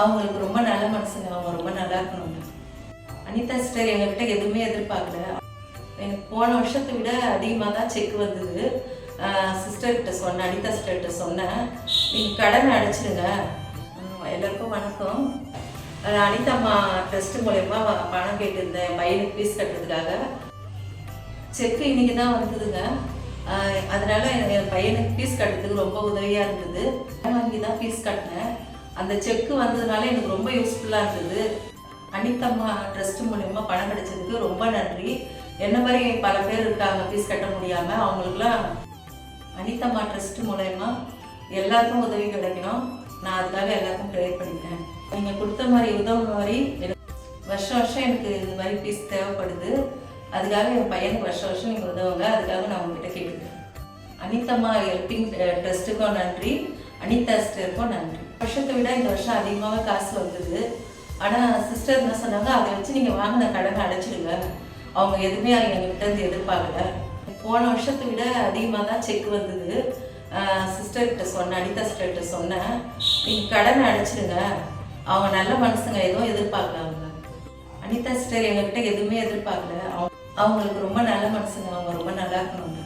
அவங்களுக்கு ரொம்ப நல்ல மனசுங்க. அவங்க ரொம்ப நல்லா இருக்கணுங்க. அனிதா சிஸ்டர் எங்ககிட்ட எதுவுமே எதிர்பார்க்கல. எனக்கு போன வருஷத்தை விட அதிகமாக தான் செக் வந்தது. சிஸ்டர்கிட்ட சொன்னேன் அனிதா சிஸ்டர்கிட்ட சொன்னேன். நீங்கள் கடனை அடைச்சிடுங்க. எல்லாருக்கும் வணக்கம். அனிதா அம்மா ட்ரஸ்ட் மூலயமா பணம் கேட்டிருந்தேன். என் பையனுக்கு ஃபீஸ் கட்டுறதுக்காக. செக்கு இன்னைக்கு தான் வந்ததுங்க. அதனால என் என் பையனுக்கு ஃபீஸ் கட்டுறதுக்கு ரொம்ப உதவியாக இருந்தது. பணம் வாங்கி தான் ஃபீஸ் கட்டினேன். அந்த செக்கு வந்ததுனால எனக்கு ரொம்ப யூஸ்ஃபுல்லாக இருந்தது. அனிதம்மா ட்ரஸ்ட் மூலயமா பணம் கிடைச்சதுக்கு ரொம்ப நன்றி. என்ன மாதிரி பல பேர் இருக்காங்க ஃபீஸ் கட்ட முடியாமல் அவங்களுக்குலாம் அனிதம்மா ட்ரஸ்ட் மூலயமா எல்லாருக்கும் உதவி கிடைக்கணும். நான் அதுக்காக எல்லாருக்கும் ப்ரேயர் பண்ணிக்கிறேன். நீங்கள் கொடுத்த மாதிரி உதவுன மாதிரி எனக்கு வருஷம் வருஷம் எனக்கு இது மாதிரி ஃபீஸ் தேவைப்படுது. அதுக்காக என் பையனுக்கு வருஷம் வருஷம் நீங்கள் உதவுங்க. அதுக்காக நான் உங்ககிட்ட கேட்டுக்கிறேன். அனிதம்மா ஹெல்பிங் ட்ரஸ்ட்டுக்கும் eh, நன்றி. அனிதா சிஸ்டருக்கும் நன்றி. வருஷத்தை விட இந்த வருஷம் அதிகமாகவே காசு வந்தது. ஆனால் சிஸ்டர் என்ன சொன்னாங்க? அதை வச்சு நீங்கள் வாங்கின கடனை அடைச்சிடுங்க. அவங்க எதுவுமே எங்ககிட்ட இருந்து எதிர்பார்க்கல. போன வருஷத்தை விட அதிகமாக தான் செக் வந்தது. சிஸ்டர்கிட்ட சொன்னேன் அனிதா சிஸ்டர்கிட்ட சொன்னேன். நீங்கள் கடனை அடைச்சிடுங்க. அவங்க நல்ல மனுஷங்க எதுவும் எதிர்பார்க்கல அவங்க அனிதா சிஸ்டர் எங்ககிட்ட எதுவுமே எதிர்பார்க்கல. அவங்களுக்கு ரொம்ப நல்ல மனுஷங்க அவங்க ரொம்ப நல்லா இருக்கணும்